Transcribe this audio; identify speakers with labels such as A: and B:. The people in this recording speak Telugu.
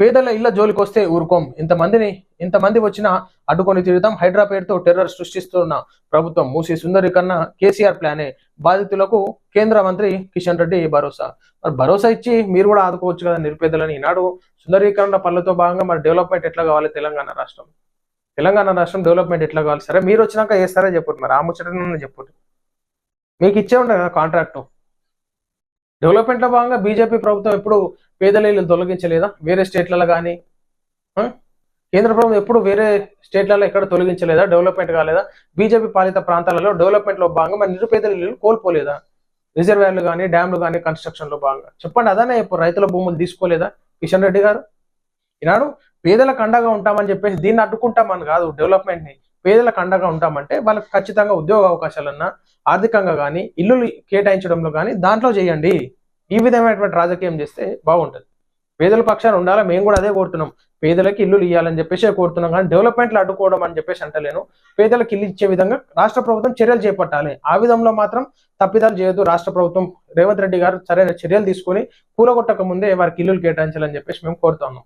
A: పేదల ఇళ్ళ జోలికి వస్తే ఊరుకోం. ఇంతమందిని ఇంతమంది వచ్చినా అడ్డుకొని తిరుగుతాం. హైడ్రా పేరుతో టెర్రర్ సృష్టిస్తున్న ప్రభుత్వం మూసి సుందరి కన్నా కేసీఆర్ ప్లానే. బాధితులకు కేంద్ర మంత్రి కిషన్ రెడ్డి భరోసా. మరి భరోసా ఇచ్చి మీరు కూడా ఆదుకోవచ్చు కదా నిరుపేదలని. ఈనాడు సుందరీకరణ పనులతో భాగంగా మరి డెవలప్మెంట్ ఎట్లా కావాలి తెలంగాణ రాష్ట్రం? తెలంగాణ రాష్ట్రం డెవలప్మెంట్ ఎట్లా కావాలి? సరే మీరు వచ్చినాక చేస్తారా చెప్పండి. మరి ఆ ముచ్చట చెప్పండి. మీకు ఇచ్చే ఉంటారు కదా కాంట్రాక్టు. డెవలప్మెంట్లో భాగంగా బీజేపీ ప్రభుత్వం ఎప్పుడు పేదల తొలగించలేదా? వేరే స్టేట్లలో కానీ కేంద్ర ప్రభుత్వం ఎప్పుడు వేరే స్టేట్లలో ఎక్కడ తొలగించలేదా? డెవలప్మెంట్ కాలేదా? బీజేపీ పాలిత ప్రాంతాలలో డెవలప్మెంట్లో భాగంగా మరి నిరుపేదల కోల్పోలేదా? రిజర్వేర్లు కానీ డ్యామ్లు కానీ కన్స్ట్రక్షన్లో భాగంగా. చెప్పండి అదనే ఇప్పుడు రైతుల భూములు తీసుకోలేదా? కిషన్ రెడ్డి గారు? ఈనాడు పేదలకు అండగా ఉంటామని చెప్పేసి దీన్ని అడ్డుకుంటామని కాదు డెవలప్మెంట్ని పేదలకు అండగా ఉంటామంటే వాళ్ళకి ఖచ్చితంగా ఉద్యోగ అవకాశాలన్నా ఆర్థికంగా కానీ ఇల్లు కేటాయించడంలో కానీ దాంట్లో చేయండి. ఈ విధమైనటువంటి రాజకీయం చేస్తే బాగుంటుంది. పేదల పక్షాన ఉండాలి? మేము కూడా అదే కోరుతున్నాం. పేదలకు ఇల్లు ఇవ్వాలని చెప్పేసి కోరుతున్నాం. కానీ డెవలప్మెంట్లు అడ్డుకోవడం అని చెప్పేసి అంటలేను. పేదలకు ఇల్లు ఇచ్చే విధంగా రాష్ట్ర ప్రభుత్వం చర్యలు చేపట్టాలి. ఆ విధంలో మాత్రం తప్పిదాలు చేయొద్దు. రాష్ట్ర ప్రభుత్వం రేవంత్ రెడ్డి గారు సరైన చర్యలు తీసుకొని కూలగొట్టక ముందే వారికి ఇల్లులు కేటాయించాలని చెప్పేసి మేము కోరుతున్నాం.